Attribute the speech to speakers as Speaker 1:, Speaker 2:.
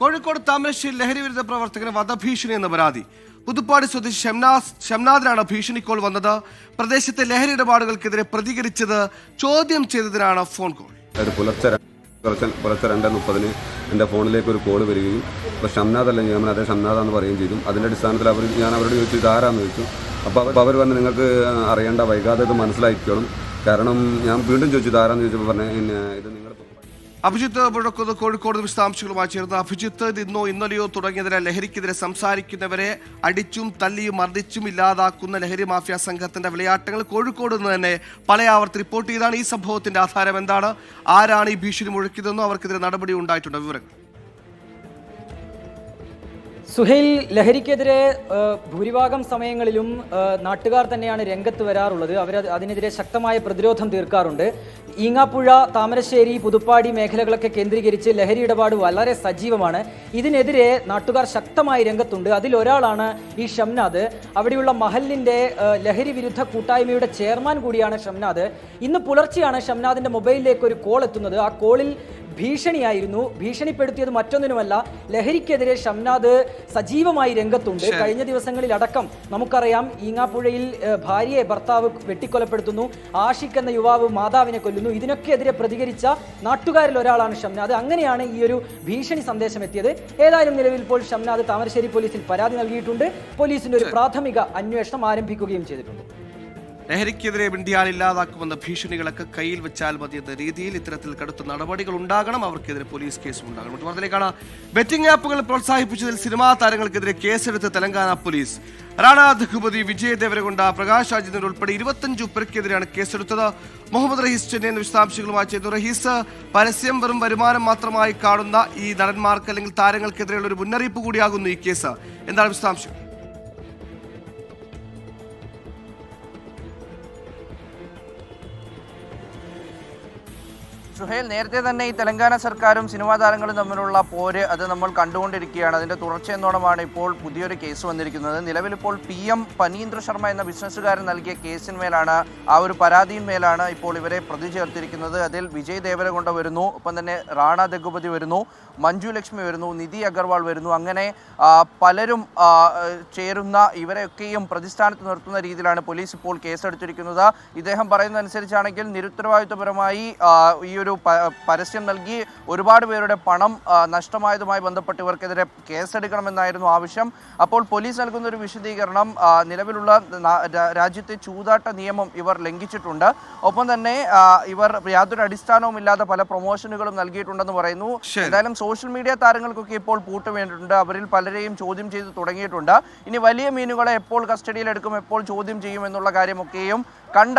Speaker 1: കോഴിക്കോട് താമരശ്ശേരി ലഹരി വിരുദ്ധ പ്രവർത്തകന് വധഭീഷണി എന്ന പരാതി. പുതുപ്പാടി സ്വദേശി ഷംനാസ് ഷംനാദിനാണ് ഭീഷണിക്കോൾ കോൾ വന്നത്. പ്രദേശത്തെ ലഹരി ഇടപാടുകൾക്കെതിരെ പ്രതികരിച്ചത് ചോദ്യം ചെയ്തതിനാണ് ഫോൺ കോൾ.
Speaker 2: പുലർച്ചെ രണ്ട് മുപ്പതിന് എന്റെ ഫോണിലേക്ക് ഒരു കോൾ വരികയും അപ്പോൾ ഷംനാഥ് അല്ല ഞാൻ അതേ ഷംനാഥാന്ന് പറയുകയും ചെയ്തു. അതിന്റെ അടിസ്ഥാനത്തിൽ അവർ ഞാൻ അവരോട് ചോദിച്ചു ഇതാരാന്ന്? ചോദിച്ചു. അപ്പോൾ അവർ അവർ വന്ന് നിങ്ങൾക്ക് അറിയേണ്ട വൈകാതെ ഇത് മനസ്സിലാക്കിക്കോളും. കാരണം ഞാൻ വീണ്ടും ചോദിച്ചു ഇതാരാന്ന്? ചോദിച്ചപ്പോൾ പറഞ്ഞു "ഇന്ന ഇത് നിങ്ങൾ
Speaker 1: അഭിജിത്ത് മുഴക്കുന്നത് കോഴിക്കോട് വിശദാംശങ്ങളുമായി ചേർന്ന് അഭിജിത്ത് ഇന്നോ ഇന്നലെയോ തുടങ്ങിയതിനെ ലഹരിക്കെതിരെ സംസാരിക്കുന്നവരെ അടിച്ചും തല്ലിയും മർദ്ദിച്ചും ഇല്ലാതാക്കുന്ന ലഹരി മാഫിയ സംഘത്തിന്റെ വിളയാട്ടങ്ങൾ കോഴിക്കോട് നിന്ന് തന്നെ പലയാവർത്തി റിപ്പോർട്ട് ചെയ്താണ്. ഈ സംഭവത്തിന്റെ ആധാരം എന്താണ്? ആരാണ് ഈ ഭീഷണി മുഴക്കിയതെന്നോ അവർക്കെതിരെ നടപടി ഉണ്ടായിട്ടുണ്ട്? വിവരങ്ങൾ.
Speaker 3: സുഹൈൽ ലഹരിക്കെതിരെ ഭൂരിഭാഗം സമയങ്ങളിലും നാട്ടുകാർ തന്നെയാണ് രംഗത്ത് വരാറുള്ളത്. അവർ അതിനെതിരെ ശക്തമായ പ്രതിരോധം തീർക്കാറുണ്ട്. ഈങ്ങാപ്പുഴ താമരശ്ശേരി പുതുപ്പാടി മേഖലകളൊക്കെ കേന്ദ്രീകരിച്ച് ലഹരി ഇടപാട് വളരെ സജീവമാണ്. ഇതിനെതിരെ നാട്ടുകാർ ശക്തമായി രംഗത്തുണ്ട്. അതിലൊരാളാണ് ഈ ഷംനാദ്. അവിടെയുള്ള മഹലിന്റെ ലഹരി വിരുദ്ധ കൂട്ടായ്മയുടെ ചെയർമാൻ കൂടിയാണ് ഷംനാദ്. ഇന്ന് പുലർച്ചെയാണ് ഷംനാദിന്റെ മൊബൈലിലേക്ക് ഒരു കോൾ എത്തുന്നത്. ആ കോളിൽ ഭീഷണിയായിരുന്നു. ഭീഷണിപ്പെടുത്തിയത് മറ്റൊന്നിനുമല്ല ലഹരിക്കെതിരെ ഷംനാദ് സജീവമായി രംഗത്തുണ്ട്. കഴിഞ്ഞ ദിവസങ്ങളിൽ അടക്കം നമുക്കറിയാം ഈങ്ങാപ്പുഴയിൽ ഭാര്യയെ ഭർത്താവ് വെട്ടിക്കൊലപ്പെടുത്തുന്നു ആഷിഖ് എന്ന യുവാവ് മാതാവിനെ കൊല്ലുന്നു. ഇതിനൊക്കെതിരെ പ്രതികരിച്ച നാട്ടുകാരിൽ ഒരാളാണ് ഷംനാദ്. അങ്ങനെയാണ് ഈ ഒരു ഭീഷണി സന്ദേശം എത്തിയത് ഏതായാലും നിലവിൽ ഇപ്പോൾ ഷംനാദ് താമരശ്ശേരി പോലീസിൽ പരാതി നൽകിയിട്ടുണ്ട്. പോലീസിന്റെ ഒരു പ്രാഥമിക അന്വേഷണം ആരംഭിക്കുകയും ചെയ്തിട്ടുണ്ട്.
Speaker 1: ലഹരിക്കെതിരെ മിണ്ടിയാൽ ഇല്ലാതാക്കുമെന്ന ഭീഷണികളൊക്കെ കയ്യിൽ വെച്ചാൽ മതി എന്ന രീതിയിൽ ഇത്തരത്തിൽ കടുത്ത നടപടികൾ ഉണ്ടാകണം. അവർക്കെതിരെ പോലീസ് കേസും ഉണ്ടാകണം. മറ്റു ബെറ്റിംഗ് ആപ്പുകൾ പ്രോത്സാഹിപ്പിച്ചതിൽ സിനിമാ താരങ്ങൾക്കെതിരെ കേസെടുത്ത് തെലങ്കാന പോലീസ്. റാണ ദഹുപതി വിജയ് ദേവരകൊണ്ട പ്രകാശ് രാജേന്ദ്രൻ ഉൾപ്പെടെ ഇരുപത്തഞ്ചു പേർക്കെതിരെയാണ് കേസെടുത്തത്. മുഹമ്മദ് റഹീസ് ചെന്നൈ വിശദാംശങ്ങളുമായി ചെയ്തു റഹീസ് പരസ്യം വെറും വരുമാനം മാത്രമായി കാണുന്ന ഈ നടന്മാർക്ക് അല്ലെങ്കിൽ താരങ്ങൾക്കെതിരെയുള്ള ഒരു മുന്നറിയിപ്പ് കൂടിയാകുന്നു ഈ കേസ്. എന്താണ് വിശദാംശം?
Speaker 4: സുഹേൽ നേരത്തെ തന്നെ ഈ തെലങ്കാന സർക്കാരും സിനിമാ താരങ്ങളും തമ്മിലുള്ള പോര് അത് നമ്മൾ കണ്ടുകൊണ്ടിരിക്കുകയാണ്. അതിന്റെ തുടർച്ചയെന്നോണമാണ് ഇപ്പോൾ പുതിയൊരു കേസ് വന്നിരിക്കുന്നത്. നിലവിലിപ്പോൾ പി എം പനീന്ദ്ര ശർമ്മ എന്ന ബിസിനസ്സുകാരൻ നൽകിയ കേസിന്മേലാണ് ആ ഒരു പരാതിയിന്മേലാണ് ഇപ്പോൾ ഇവരെ പ്രതി ചേർത്തിരിക്കുന്നത്. അതിൽ വിജയ് ദേവരകൊണ്ട വരുന്നു ഒപ്പം തന്നെ റാണ ദഗുപതി വരുന്നു മഞ്ജു ലക്ഷ്മി വരുന്നു നിധി അഗർവാൾ വരുന്നു. അങ്ങനെ പലരും ചേരുന്ന ഇവരെയൊക്കെയും പ്രതിസ്ഥാനത്ത് നിർത്തുന്ന രീതിയിലാണ് പോലീസ് ഇപ്പോൾ കേസെടുത്തിരിക്കുന്നത്. ഇദ്ദേഹം പറയുന്നതനുസരിച്ചാണെങ്കിൽ നിരുത്തരവാദിത്വപരമായി ഈ ഒരു പരസ്യം നൽകി ഒരുപാട് പേരുടെ പണം നഷ്ടമായതുമായി ബന്ധപ്പെട്ട് ഇവർക്കെതിരെ കേസെടുക്കണമെന്നായിരുന്നു ആവശ്യം. അപ്പോൾ പോലീസ് നൽകുന്ന ഒരു വിശദീകരണം നിലവിലുള്ള രാജ്യത്തെ ചൂതാട്ട നിയമം ഇവർ ലംഘിച്ചിട്ടുണ്ട്. ഒപ്പം തന്നെ ഇവർ യാതൊരു അടിസ്ഥാനവും ഇല്ലാതെ പല പ്രൊമോഷനുകളും നൽകിയിട്ടുണ്ടെന്ന് പറയുന്നു. എന്തായാലും സോഷ്യൽ മീഡിയ താരങ്ങൾക്കൊക്കെ ഇപ്പോൾ പൂട്ട് വേണ്ടിയിട്ടുണ്ട് അവരിൽ പലരെയും ചോദ്യം ചെയ്ത് തുടങ്ങിയിട്ടുണ്ട്. ഇനി വലിയ മീനുകളെ എപ്പോൾ കസ്റ്റഡിയിലെടുക്കും എപ്പോൾ ചോദ്യം ചെയ്യും എന്നുള്ള കാര്യമൊക്കെയും കണ്ട